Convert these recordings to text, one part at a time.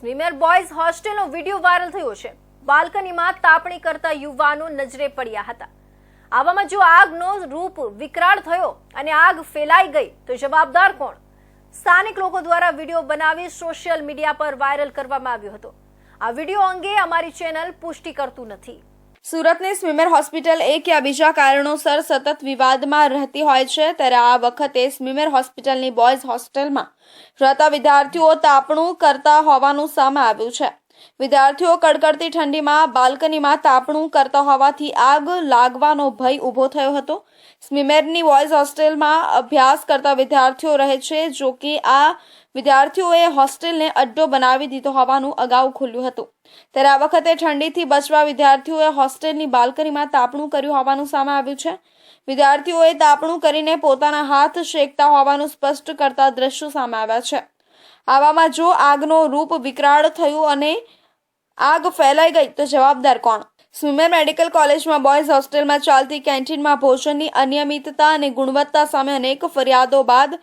Swimmer boys હોસ્ટેલનો video viral થયો છે. બાલ્કનીમાં તાપણી કરતા યુવાનો નજરે પડ્યા હતા. આવામાં જો આગનો રૂપ વિકરાળ થયો અને આગ ફેલાઈ ગઈ, તો જવાબદાર કોણ? સ્થાનિક લોકો દ્વારા વીડિયો બનાવી સોશિયલ મીડિયા પર વાયરલ કરવામાં આવ્યો હતો. આ વીડિયો અંગે અમારી ચેનલ પુષ્ટિ કરતું નથી. સુરતની સ્વિમર હોસ્પિટલ એક યા બીજા કારણોસર સતત વિવાદમાં રહેતી હોય છે, ત્યારે આ વખતે સ્વિમર હોસ્પિટલની બોયઝ હોસ્ટેલમાં રહેતા વિદ્યાર્થીઓ તાપણું કરતા હોવાનું સામે આવ્યું છે. વિદ્યાર્થીઓ કડકડતી ઠંડીમાં બાલ્કનીમાં તાપણું કરતા હોવાથી આગ લાગવાનો ભય ઊભો થયો હતો. સ્મિમેરની બોયઝ હોસ્ટેલમાં અભ્યાસ કરતા વિદ્યાર્થીઓ રહે છે, જો કે આ વિદ્યાર્થીઓએ હોસ્ટેલને અડ્ડો બનાવી દીધો હોવાનું અગાઉ ખુલ્યું હતું. ત્યારે આ વખતે ઠંડીથી બચવા વિદ્યાર્થીઓએ હોસ્ટેલની બાલ્કનીમાં તાપણું કર્યું હોવાનું સામે આવ્યું છે. વિદ્યાર્થીઓએ તાપણું કરીને પોતાના હાથ શેકતા હોવાનું સ્પષ્ટ કરતા દ્રશ્યો સામે આવ્યા છે. આવામાં જો આગનો રૂપ વિકરાળ થયું અને આગ ફેલાઈ ગઈ, તો જવાબદાર કોણ? સ્વિમર મેડિકલ કોલેજમાં બોયઝ હોસ્ટેલમાં ચાલતી કેન્ટીનમાં ભોજનની અનિયમિતતા અને ગુણવત્તા સામે અનેક ફરિયાદો બાદ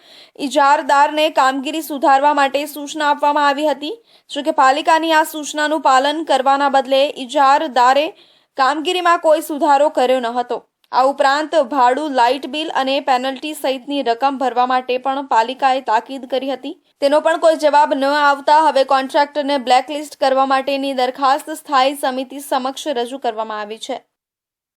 ઇજારદારને કામગીરી સુધારવા માટે સૂચના આપવામાં આવી હતી. જોકે પાલિકાની આ સૂચનાનું પાલન કરવાના બદલે ઇજારદારે કામગીરીમાં કોઈ સુધારો કર્યો ન હતો. આ ઉપરાંત ભાડું, લાઇટ બિલ અને પેનલ્ટી સહિતની રકમ ભરવા માટે પણ પાલિકાએ તાકીદ કરી હતી. તેનો પણ કોઈ જવાબ ન આવતા હવે કોન્ટ્રાક્ટરને બ્લેકલિસ્ટ કરવા માટેની દરખાસ્ત સ્થાયી સમિતિ સમક્ષ રજૂ કરવામાં આવી છે.